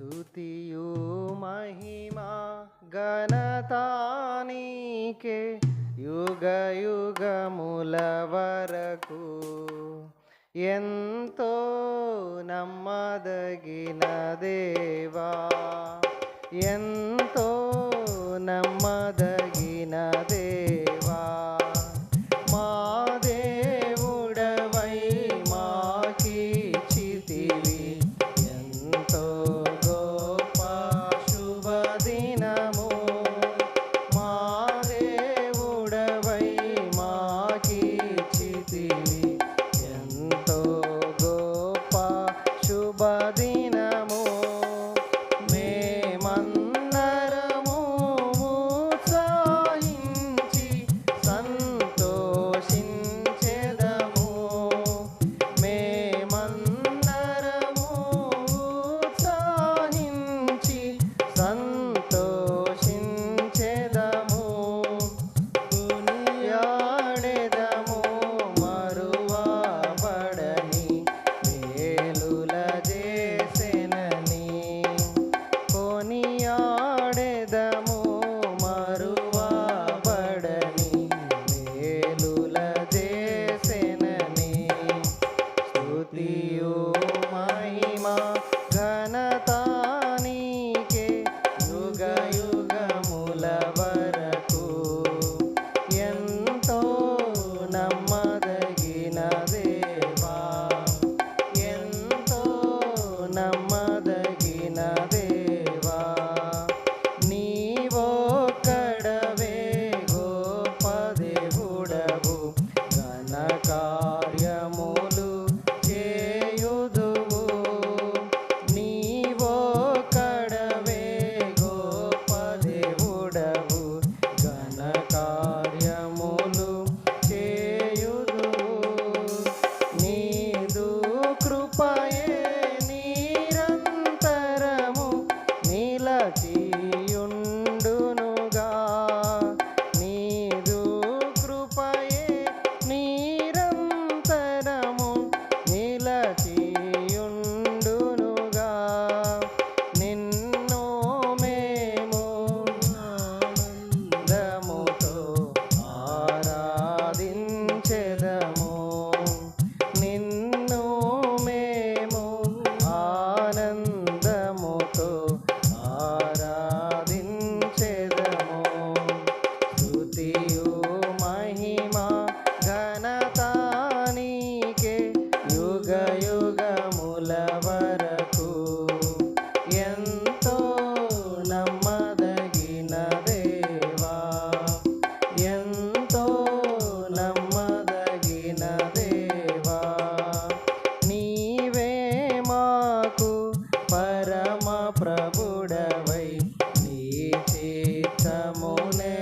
స్తుతియు మహిమా ఘనతానికే యుగ యుగముల వరకు ఎంతో నమ్మదగిన దేవా ఎంతో శుభదినము మా దేవుడవై మాకిచ్చితివి ఎంతో గొప్ప శుభదినము యుగముల వరకు ఎంతో నమ్మదగిన దేవా ఎంతో నమ్మదగిన దేవా నీవే మాకు పరమ ప్రభుడవై నీ చేతమునే